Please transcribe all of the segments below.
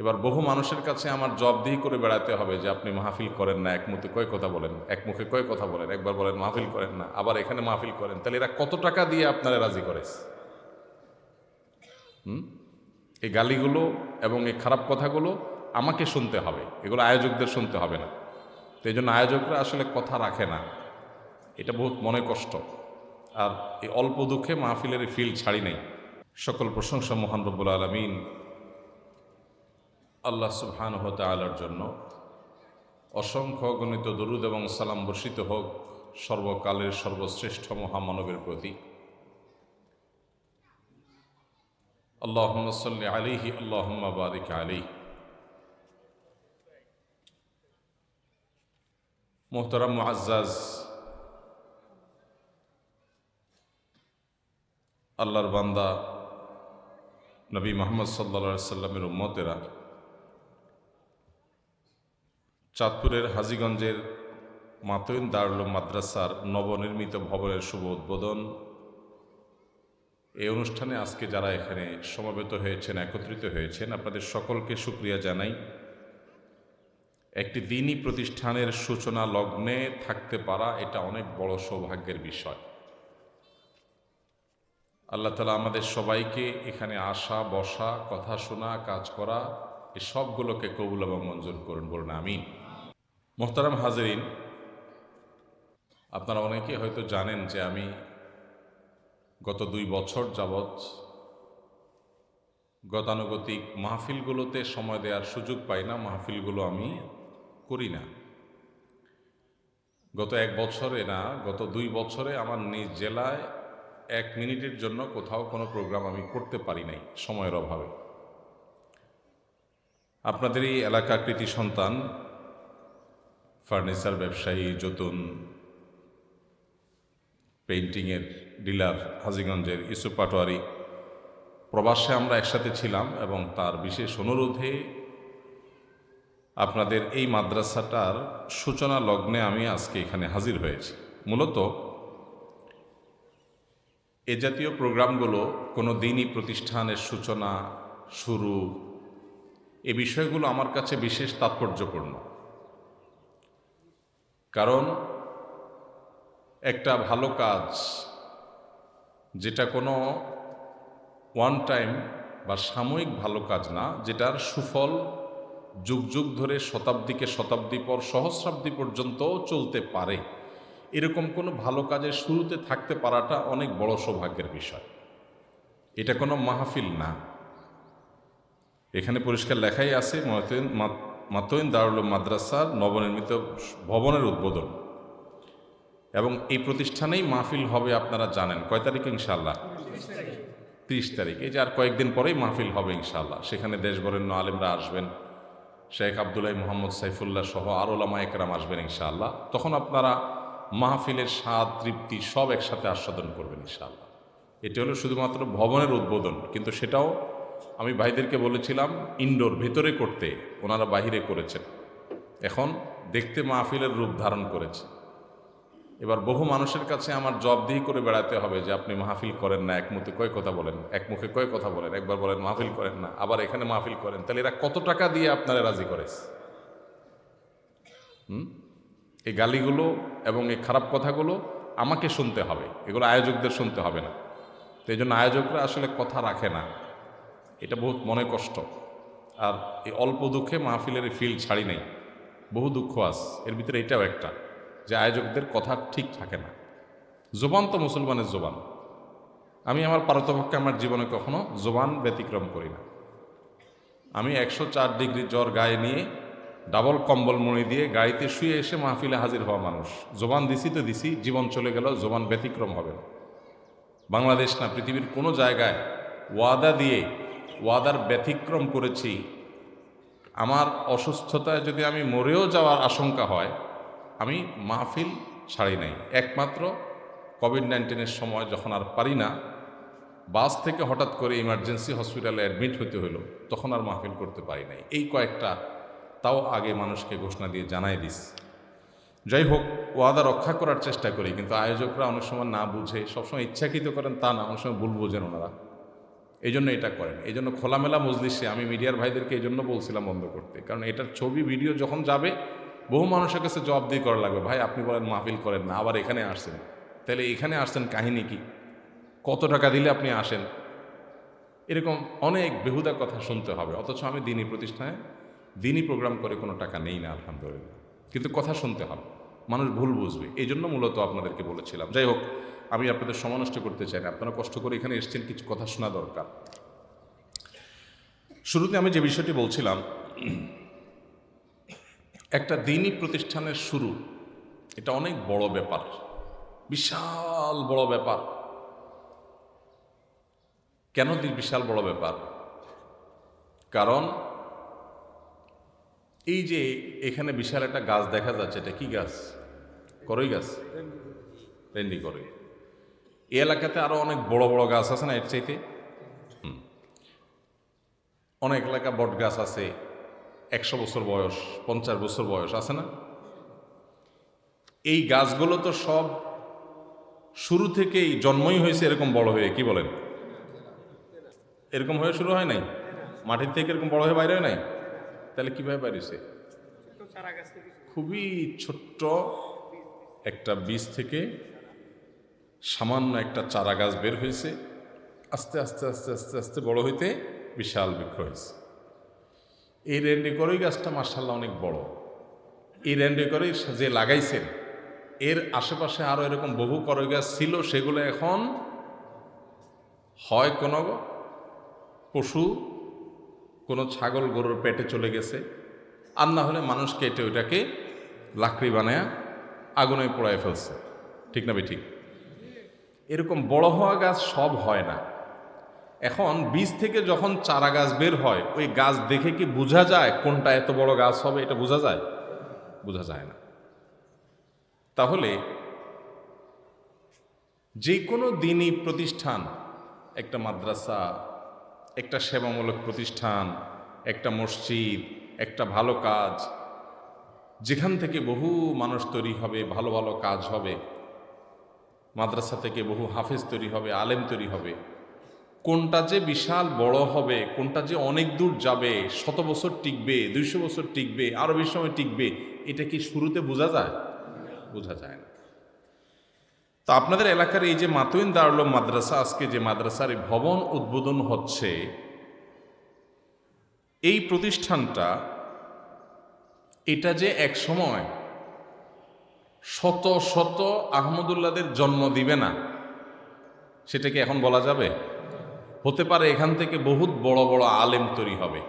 এবার বহু মানুষের কাছে আমার জবদিহি করে বেড়াতে হবে যে আপনি মাহফিল করেন না, এক মুখে কয় কথা বলেন? এক মুখে কয় কথা বলেন? একবার বলেন, মাহফিল করেন না, আবার এখানে মাহফিল করেন। তাহলে এরা কত টাকা দিয়ে আপনারা রাজি করে? হুম? এই গালিগুলো এবং এই খারাপ কথাগুলো আমাকে শুনতে হবে। এগুলো আয়োজকদের শুনতে হবে না। তো এই জন্য আয়োজকরা আসলে কথা রাখে না। এটা বহুত মনে কষ্ট। আর এই অল্প দুঃখে মাহফিলের ফিল ছাড়ি নেই। সকল প্রশংসা মহান রব্বুল আলমিন। আল্লাহ সুবহান আলার জন্য অসংখ্য গণিত দরুদ এবং সালাম বর্ষিত হোক সর্বকালের সর্বশ্রেষ্ঠ মহামানবের প্রতি। আল্লাহ সাল্লি আলিহি আল্লাহ বারিক আলী মোহতারাম মুআজ্জাজ, আল্লাহর বান্দা নবী মোহাম্মদ সাল্লা সাল্লামের উম্মতেরা চাঁদপুরের হাজিগঞ্জের মাতইন দারুল মাদ্রাসার নবনির্মিত ভবনের শুভ উদ্বোধন। এই অনুষ্ঠানে আজকে যারা এখানে সমবেত হয়েছেন, একত্রিত হয়েছেন, আপনাদের সকলকে সুক্রিয়া জানাই। একটি দিনই প্রতিষ্ঠানের সূচনা লগ্নে থাকতে পারা এটা অনেক বড় সৌভাগ্যের বিষয়। আল্লাহ তালা আমাদের সবাইকে এখানে আসা, বসা, কথা শোনা, কাজ করা এই সবগুলোকে কবুল এবং মঞ্জুর করুন বলুন, আমিন। মোহতারাম হাজরিন, আপনারা অনেকে হয়তো জানেন যে আমি গত দুই বছর যাবৎ গতানুগতিক মাহফিলগুলোতে সময় দেওয়ার সুযোগ পাই না, মাহফিলগুলো আমি করি না। গত এক বছরে না, গত দুই বছরে আমার নিজ জেলায় এক মিনিটের জন্য কোথাও কোনো প্রোগ্রাম আমি করতে পারি নাই সময়ের অভাবে। আপনাদের এই এলাকা কৃতি সন্তান ফার্নিচার ব্যবসায়ী, যতুন, পেইন্টিংয়ের ডিলার হাজিগঞ্জের ইসুফ পাটোয়ারি। প্রবাসে আমরা একসাথে ছিলাম এবং তার বিশেষ অনুরোধে আপনাদের এই মাদ্রাসাটার সূচনা লগ্নে আমি আজকে এখানে হাজির হয়েছি। মূলত এ জাতীয় প্রোগ্রামগুলো কোনো দিনই প্রতিষ্ঠানের সূচনা, শুরু, এ বিষয়গুলো আমার কাছে বিশেষ তাৎপর্যপূর্ণ। কারণ একটা ভালো কাজ যেটা কোনো ওয়ান টাইম বা সাময়িক ভালো কাজ না, যেটার সুফল যুগ যুগ ধরে শতাব্দীকে শতাব্দী পর সহস্রাব্দী পর্যন্ত চলতে পারে। এরকম কোনো ভালো কাজের শুরুতে থাকতে পারাটা অনেক বড় সৌভাগ্যের বিষয়। এটা কোনো মাহফিল না। এখানে পরিষ্কার লেখাই আছে মাতইন দারুল মাদ্রাসার নবনির্মিত ভবনের উদ্বোধন। এবং এই প্রতিষ্ঠানেই মাহফিল হবে আপনারা জানেন। কয় তারিখ ইনশাল্লাহ তিরিশ তারিখ। এই যে আর কয়েকদিন পরেই মাহফিল হবে ইনশাল্লাহ সেখানে দেশবরেণ্য আলেমরা আসবেন। শেখ আবদুল্লাহ মোহাম্মদ সাইফুল্লাহ সহ আরোলামা একরাম আসবেন ইনশাআল্লাহ। তখন আপনারা মাহফিলের স্বাদ, তৃপ্তি সব একসাথে আস্বাদন করবেন ইনশাআল্লাহ। এটি হলো শুধুমাত্র ভবনের উদ্বোধন, কিন্তু সেটাও আমি ভাইদেরকে বলেছিলাম ইনডোর ভেতরে করতে। ওনারা বাহিরে করেছেন। এখন দেখতে মাহফিলের রূপ ধারণ করেছে। এবার বহু মানুষের কাছে আমার জবদিহি করে বেড়াতে হবে যে, আপনি মাহফিল করেন না, একমুখে কয় কথা বলেন? এক মুখে কয় কথা বলেন? একবার বলেন, মাহফিল করেন না। আবার এখানে মাহফিল করেন। তাহলে এরা কত টাকা দিয়ে আপনারা রাজি করে? এই গালিগুলো এবং এই খারাপ কথাগুলো আমাকে শুনতে হবে। এগুলো আয়োজকদের শুনতে হবে না। তো এই জন্য আয়োজকরা আসলে কথা রাখে না। এটা বহুত মনে কষ্ট। আর এই অল্প দুঃখে মাহফিলের এই ফিল ছাড়ি নেই। বহু দুঃখ আস এর ভিতরে এটাও একটা যে আয়োজকদের কথা ঠিক থাকে না। জোবান তো মুসলমানের জোবান। আমি আমার পারতপক্ষে আমার জীবনে কখনো জোবান ব্যতিক্রম করি না। আমি একশো চার ডিগ্রি জ্বর গায়ে নিয়ে ডাবল কম্বল মুড়ি দিয়ে গাড়িতে শুয়ে এসে মাহফিলে হাজির হওয়া মানুষ। জোবান দিছি তো দিছি, জীবন চলে গেল জোবান ব্যতিক্রম হবে না। বাংলাদেশ না পৃথিবীর কোনো জায়গায় ওয়াদা দিয়ে ওয়াদার ব্যতিক্রম করেছি। আমার অসুস্থতায় যদি আমি মরেও যাওয়ার আশঙ্কা হয়, আমি মাহফিল ছাড়ি নাই। একমাত্র কোভিড নাইন্টিনের সময় যখন আর পারি না, বাস থেকে হঠাৎ করে ইমার্জেন্সি হসপিটালে অ্যাডমিট হতে হলো, তখন আর মাহফিল করতে পারি নাই। এই কয়েকটা তাও আগে মানুষকে ঘোষণা দিয়ে জানাই দিস। যাই হোক, ওয়াদা রক্ষা করার চেষ্টা করি, কিন্তু আয়োজকরা অনেক সময় না বুঝে, সবসময় ইচ্ছাকৃত করেন তা না, অনেক সময় ভুল বোঝেন ওনারা। এই জন্য এটা করেন। এই জন্য খোলামেলা মজলিসে আমি মিডিয়ার ভাইদেরকে এই জন্য বলছিলাম বন্ধ করতে। কারণ এটার ছবি, ভিডিও যখন যাবে, বহু মানুষের কাছে জবাব দিয়ে করা লাগবে। ভাই, আপনি বলেন মাহফিল করেন না, আবার এখানে আসছেন। তাহলে এখানে আসছেন কাহিনী কি? কত টাকা দিলে আপনি আসেন? এরকম অনেক বেহুদা কথা শুনতে হবে। অথচ আমি দিনী প্রতিষ্ঠানে দিনই প্রোগ্রাম করে কোনো টাকা নেই না, আলহামদুলিল্লাহ। কিন্তু কথা শুনতে হবে। মানুষ ভুল বুঝবে। এই জন্য মূলত আপনাদেরকে বলেছিলাম। যাই হোক, আমি আপনাদের সমানষ্ট করতে চাই না। আপনারা কষ্ট করে এখানে এসেছেন, কিছু কথা শোনা দরকার। শুরুতে আমি যে বিষয়টি বলছিলাম, একটা দিনই প্রতিষ্ঠানের শুরু, এটা অনেক বড় ব্যাপার, বিশাল বড় ব্যাপার। কেন বিশাল বড় ব্যাপার? কারণ এই যে এখানে বিশাল একটা গাছ দেখা যাচ্ছে, এটা কি গাছ? করই গাছ? রেন্ডি করই। এই এলাকাতে আরও অনেক বড় বড় গাছ আছে না এর চাইতে? অনেক এলাকা বট গাছ আছে, একশো বছর বয়স, পঞ্চাশ বছর বয়স আছে না? এই গাছগুলো তো সব শুরু থেকেই জন্মই হয়েছে এরকম বড় হয়ে, কি বলেন? এরকম হয়ে শুরু হয় নাই? মাটির থেকে এরকম বড় হয়ে বাইরে হয় নাই? তাহলে কীভাবে বাইরেছে খুবই ছোট্ট একটা বীজ থেকে সামান্য একটা চারা গাছ বের হয়েছে। আস্তে আস্তে আস্তে আস্তে আস্তে বড় হইতে বিশাল বৃক্ষ হয়েছে। এই রেন্ডি করই গাছটা মার্শাল্লাহ অনেক বড়। এই রেন্ডি করই যে লাগাইছেন, এর আশেপাশে আরও এরকম বহু করই গাছ ছিল, সেগুলো এখন হয় কোনো পশু কোনো ছাগল গরুর পেটে চলে গেছে, আর না হলে মানুষ কেটে ওইটাকে লাকড়ি বানায় আগুনে পোড়ায় ফেলছে। ঠিক না ঠিক এরকম বড় হওয়া গাছ সব হয় না। এখন বীজ থেকে যখন চারা গাছ বের হয়, ওই গাছ দেখে কি বোঝা যায় কোনটা এত বড় গাছ হবে, এটা বোঝা যায়? বোঝা যায় না। তাহলে যে কোনো দিনই প্রতিষ্ঠান, একটা মাদ্রাসা একটা সেবামূলক প্রতিষ্ঠান, একটা মসজিদ, একটা ভালো কাজ। যেখান থেকে বহু মানুষ তৈরি হবে, ভালো ভালো কাজ হবে। মাদ্রাসা থেকে বহু হাফেজ তৈরি হবে, আলেম তৈরি হবে। কোনটা যে বিশাল বড় হবে, কোনটা যে অনেক দূর যাবে, শত বছর টিকবে, দুইশো বছর টিকবে আরও বেশি সময় টিকবে, এটা কি শুরুতে বোঝা যায়? বোঝা যায় না। তো আপনাদের এলাকার এই যে মাতুইন দারুল মাদ্রাসা, আজকে যে মাদ্রাসার ভবন উদ্বোধন হচ্ছে, এই প্রতিষ্ঠানটা এটা যে এক সময় শত শত আহমদুল্লাদের জন্ম দিবে না, সেটা কি এখন বলা যাবে? হতে পারে এখান থেকে বহুত বড় বড় আলেম তৈরি হবে,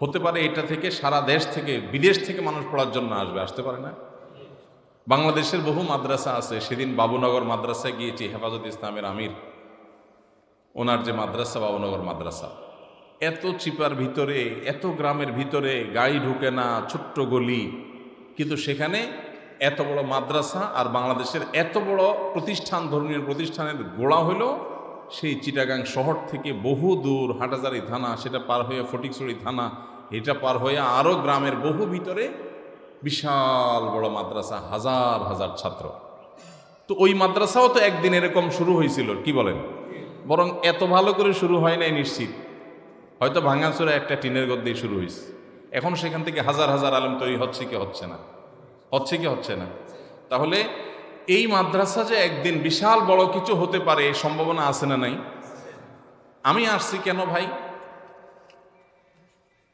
হতে পারে এটা থেকে সারা দেশ থেকে, বিদেশ থেকে মানুষ পড়ার জন্য আসবে, আসতে পারে না? বাংলাদেশের বহু মাদ্রাসা আছে। সেদিন বাবুনগর মাদ্রাসায় গিয়েছি, হেফাজত ইসলামের আমির। ওনার যে মাদ্রাসা, বাবুনগর মাদ্রাসা। এত চিপার ভিতরে, এত গ্রামের ভিতরে গাড়ি ঢুকে না, ছোট্ট গলি। কিন্তু সেখানে এত বড় মাদ্রাসা আর বাংলাদেশের এত বড় প্রতিষ্ঠান, ধর্মীয় প্রতিষ্ঠানের গোড়া হলো সেই চিটাগাং শহর থেকে বহু দূর হাটাজারি থানা, সেটা পার হয়ে ফটিকছড়ি থানা, এটা পার হয়ে আরও গ্রামের বহু ভিতরে বিশাল বড় মাদ্রাসা, হাজার হাজার ছাত্র। তো ওই মাদ্রাসাও তো একদিন এরকম শুরু হয়েছিল, কি বলেন? বরং এত ভালো করে শুরু হয় নাই নিশ্চিত। হয়তো ভাঙাচোরা একটা টিনের গদ্দেই শুরু হয়েছে। এখন সেখান থেকে হাজার হাজার আলেম তৈরি হচ্ছে কি হচ্ছে না? হচ্ছে কি হচ্ছে না? তাহলে এই মাদ্রাসা যে একদিন বিশাল বড় কিছু হতে পারে সম্ভাবনা আছে না নাই? আমি আসছি কেন ভাই?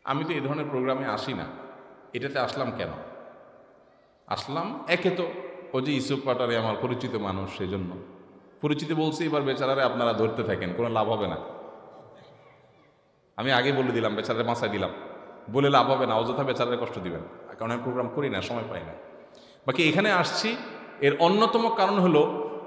আমি তো এই ধরনের প্রোগ্রামে আসি না। এটাতে আসলাম কেন? আসলাম। একে তো ও যে ইসুফ পাটারে আমার পরিচিত মানুষ সেই জন্য পরিচিত বলছি, এবার বেচারারে আপনারা ধরতে থাকেন, কোনো লাভ হবে না। আমি আগে বলে দিলাম বেচারে মাথায় দিলাম। বলে লাভ হবে না, অযথা বেচারে কষ্ট দিবেন। কারণ আমি প্রোগ্রাম করি না, সময় পাই না। বাকি এখানে আসছি। এর অন্যতম কারণ হলো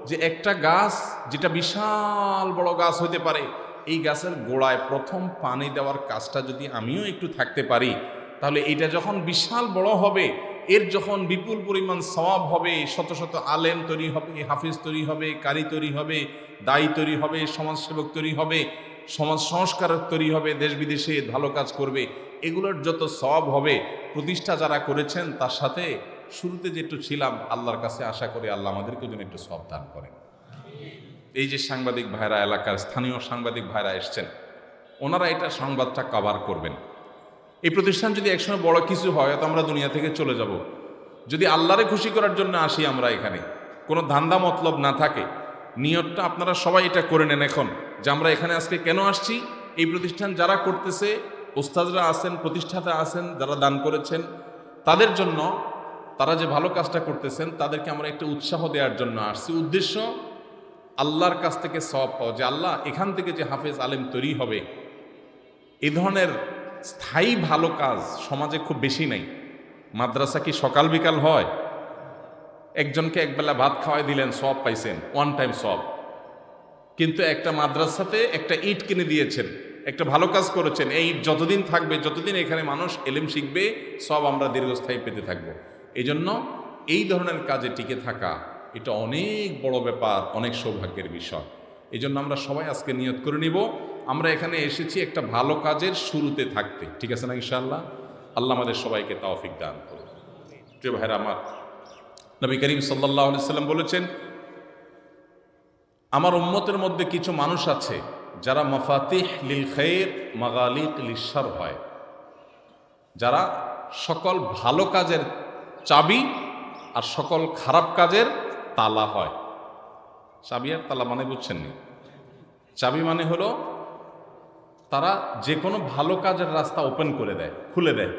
যে একটা গাছ, যেটা বিশাল বড় গাছ হতে পারে, এই গাছের গোড়ায় প্রথম পানি দেওয়ার কাজটা যদি আমিও একটু থাকতে পারি, তাহলে এটা যখন বিশাল বড় হবে এর যখন বিপুল পরিমাণ সওয়াব হবে, শত শত আলেম তৈরি হবে, হাফিজ তৈরি হবে, কারি তৈরি হবে, দায়ী তৈরি হবে, সমাজসেবক তৈরি হবে, সমাজ সংস্কারক তৈরি হবে, দেশ বিদেশে ভালো কাজ করবে, এগুলোর যত সব হবে, প্রতিষ্ঠা যারা করেছেন, তার সাথে শুরুতে যেটু ছিলাম, আল্লাহর কাছে আশা করি আল্লাহ আমাদেরকে যেন একটু সব দান করেন। এই যে সাংবাদিক ভাইরা, এলাকার স্থানীয় সাংবাদিক ভাইরা এসছেন, ওনারা এটা সংবাদটা কভার করবেন। এই প্রতিষ্ঠান যদি একসময় বড় কিছু হয়, তো আমরা দুনিয়া থেকে চলে যাব। যদি আল্লাহরে খুশি করার জন্য আসি আমরা এখানে। কোনো ধান্দা মতলব না থাকে। নিয়তটা আপনারা সবাই এটা করে নেন এখন, যে আমরা এখানে আজকে কেন আসছি? এই প্রতিষ্ঠান যারা করতেছে, ওস্তাদরা আছেন, প্রতিষ্ঠাতা আছেন, যারা দান করেছেন, তাদের জন্য তারা যে ভালো কাজটা করতেছেন, তাদেরকে আমরা একটা উৎসাহ দেওয়ার জন্য আসছি। উদ্দেশ্য, আল্লাহর কাছ থেকে সব পাওয়া। যে আল্লাহ এখান থেকে যে হাফেজ আলেম তৈরি হবে, এ ধরনের স্থায়ী ভালো কাজ সমাজে খুব বেশি নাই। মাদ্রাসা কি সকাল বিকাল হয়? একজনকে একবেলা ভাত খাওয়াই দিলেন, সব পাইছেন ওয়ান টাইম সব। কিন্তু একটা মাদ্রাসাতে একটা ইট কিনে দিয়েছেন, একটা ভালো কাজ করেছেন, এই ইট যতদিন থাকবে, যতদিন এখানে মানুষ এলেম শিখবে, সব আমরা দীর্ঘস্থায়ী পেতে থাকব। এই জন্য এই ধরনের কাজে টিকে থাকা, এটা অনেক বড় ব্যাপার, অনেক সৌভাগ্যের বিষয়। এই জন্য আমরা সবাই আজকে নিয়ত করে নিব আমরা এখানে এসেছি একটা ভালো কাজের শুরুতে থাকতে। ঠিক আছে না ইনশাআল্লাহ? আল্লাহ আমাদের সবাইকে তাওফিক দান করুন প্রিয় ভাইরা আমার, নবী করিম সাল্লাহ সাল্লাম বলেছেন, আমার উম্মতের মধ্যে কিছু মানুষ আছে যারা মফাতিহ লিল খের মাগালিক লিসার হয়। যারা সকল ভালো কাজের চাবি আর সকল খারাপ কাজের তালা হয়। চাবি আর তালা মানে বুঝছেন নি? চাবি মানে হলো তারা যে কোনো ভালো কাজের রাস্তা ওপেন করে দেয়, খুলে দেয়।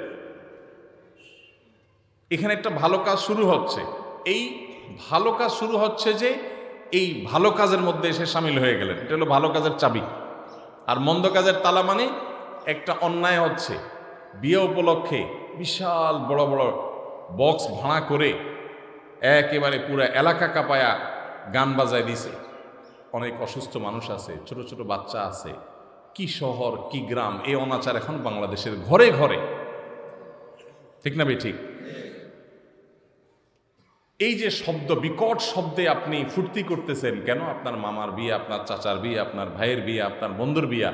এখানে একটা ভালো কাজ শুরু হচ্ছে। এই ভালো কাজ শুরু হচ্ছে যে এই ভালো কাজের মধ্যে এসে সামিল হয়ে গেলেন। এটা হলো ভালো কাজের চাবি। আর মন্দ কাজের তালা মানে একটা অন্যায় হচ্ছে। বিয়ে উপলক্ষে বিশাল বড় বড় বক্স ভাড়া করে একেবারে পুরো এলাকা কাঁপায়া গান বাজায় দিছে। অনেক অসুস্থ মানুষ আছে, ছোট ছোট বাচ্চা আছে। কি শহর, কি গ্রাম, এই অনাচার এখন বাংলাদেশের ঘরে ঘরে। ঠিক না ভাই ঠিক এই যে শব্দ, বিকট শব্দে আপনি ফুর্তি করতেছেন, কেন আপনার মামার বিয়ে, আপনার চাচার বিয়ে, আপনার ভাইয়ের বিয়ে, আপনার বন্ধুর বিয়া?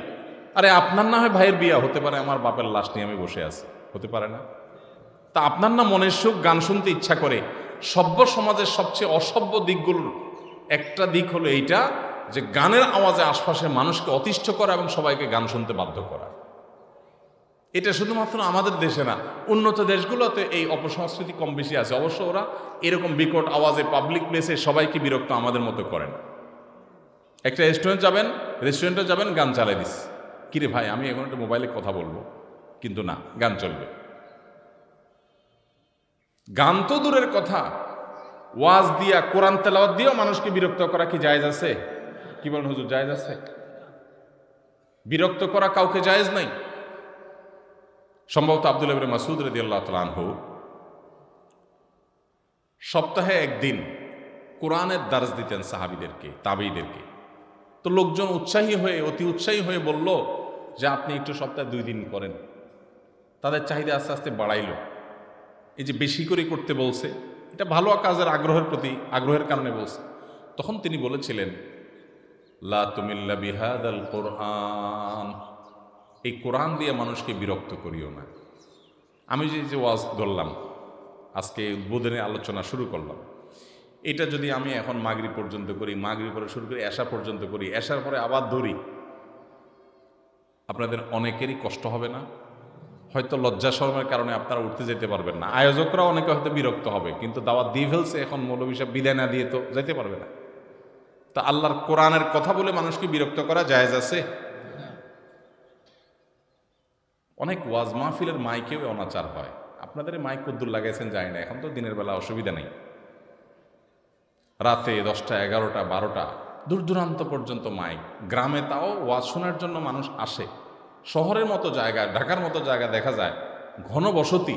আরে আপনার না হয় ভাইয়ের বিয়া, হতে পারে আমার বাপের লাশ নিয়ে আমি বসে আছি, হতে পারে না? তা আপনার না মনের সুখ, গান শুনতে ইচ্ছা করে? সভ্য সমাজের সবচেয়ে অসভ্য দিকগুলোর একটা দিক হলো এইটা যে গানের আওয়াজে আশপাশের মানুষকে অতিষ্ঠ করা এবং সবাইকে গান শুনতে বাধ্য করা। এটা শুধুমাত্র আমাদের দেশে না, উন্নত দেশগুলোতে এই অপসংস্কৃতি কম বেশি আছে। অবশ্য ওরা এরকম বিকট আওয়াজে পাবলিক প্লেসে সবাইকে বিরক্ত আমাদের মতো করে না। একটা রেস্টুরেন্ট যাবেন রেস্টুরেন্টে যাবেন, গান চালাই দিস। কিরে ভাই, আমি এখন একটা মোবাইলে কথা বলব, কিন্তু না, গান চলবে। গান তো দূরের কথা। ওয়াজ দিয়া কোরআন তেলাওয়াত দিয়েও মানুষকে বিরক্ত করা কি জায়জ আছে? কি বলেন হুজুর, জায়েজ আছে? বিরক্ত করা কাউকে জায়েজ নাই? সম্ভবত আব্দুল ইবনে মাসুদ রদি আল্লাহ তালহু সপ্তাহে একদিন কোরআনের দার্স দিতেন সাহাবিদেরকে তাবেইদেরকে তো লোকজন উৎসাহী হয়ে, অতি উৎসাহী হয়ে বলল যে, আপনি একটু সপ্তাহে দুই দিন করেন। তাদের চাহিদা আস্তে আস্তে বাড়াইল। এই যে বেশি করে করতে বলছে, এটা ভালো কাজের আগ্রহের প্রতি, আগ্রহের কারণে বলছে। তখন তিনি বলেছিলেন লা তুমিল্লা বিহাদ আল কোরআন। এই কোরআন দিয়ে মানুষকে বিরক্ত করিও না। আমি যে যে ওয়াজ ধরলাম, আজকে উদ্বোধনের আলোচনা শুরু করলাম, এটা যদি আমি এখন মাগরি পর্যন্ত করি মাগরি পরে শুরু করি, এশা পর্যন্ত করি, এশার পরে আবার ধরি, আপনাদের অনেকেরই কষ্ট হবে না? হয়তো লজ্জা শরমের কারণে আপনারা উঠতে যেতে পারবেন না। আয়োজকরা অনেকে হয়তো বিরক্ত হবে, কিন্তু দাওয়াত দিয়ে ফেলছে এখন মৌলবী সাহেব, বিদায় না দিয়ে তো যেতে পারবে না। তা আল্লাহর কোরআনের কথা বলে মানুষকে বিরক্ত করা জায়েজ আছে? অনেক ওয়াজ মাহফিলের মাইকেও অনাচার হয়। আপনাদের মাইক কদ্দুর লাগাইছেন যায় না, এখন তো দিনের বেলা অসুবিধা নেই। রাতে দশটা, এগারোটা, বারোটা, দূর দূরান্ত পর্যন্ত মাইক। গ্রামে তাও ওয়াজ শোনার জন্য মানুষ আসে। শহরের মতো জায়গা, ঢাকার মতো জায়গা দেখা যায়, ঘন বসতি।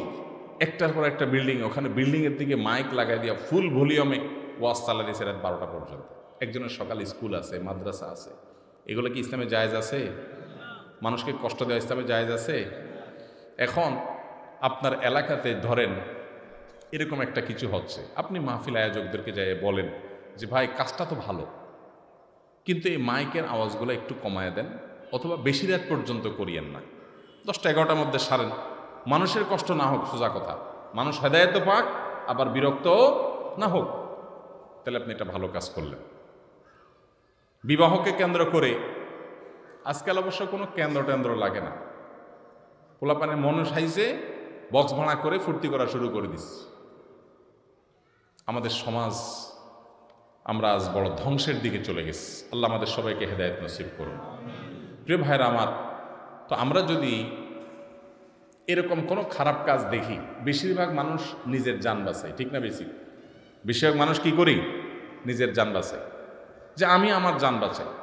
একটার পর একটা বিল্ডিং, ওখানে বিল্ডিংয়ের দিকে মাইক লাগাই দিয়া ফুল ভলিউমে ওয়াজ চালা দিয়েছে রাত বারোটা পর্যন্ত। একজনের সকাল স্কুল আছে, মাদ্রাসা আছে। এগুলো কি ইসলামে জায়েজ আছে? মানুষকে কষ্ট দেওয়া ইসলামে জায়েজ আছে? এখন আপনার এলাকাতে ধরেন, এরকম একটা কিছু হচ্ছে। আপনি মাহফিল আয়োজকদেরকে যাই বলেন যে, ভাই, কাজটা তো ভালো। কিন্তু এই মাইকের আওয়াজগুলো একটু কমায় দেন অথবা বেশি রাত পর্যন্ত করিয়েন না। দশটা এগারোটার মধ্যে সারেন। মানুষের কষ্ট না হোক, সোজা কথা। মানুষ হেদায়ত পাক, আবার বিরক্ত না হোক। তাহলে আপনি এটা ভালো কাজ করলেন। বিবাহকে কেন্দ্র করে। আজকাল অবশ্য কোনো কেন্দ্র টেন্দ্র লাগে না। পোলাপানের মনে সাইজে বক্স ভাড়া করে ফুর্তি করা শুরু করে দিস আমাদের সমাজ, আমরা আজ বড় ধ্বংসের দিকে চলে গেছি। আল্লাহ আমাদের সবাইকে হেদায়ত নসিব করুন। প্রিয় ভাইরা আমার, তো আমরা যদি এরকম কোনো খারাপ কাজ দেখি, বেশিরভাগ মানুষ নিজের যান বাঁচায়, ঠিক না বেশি? বেশিরভাগ মানুষ কি করি? নিজের যান বাঁচায়। যে আমি আমার যান বাঁচাই।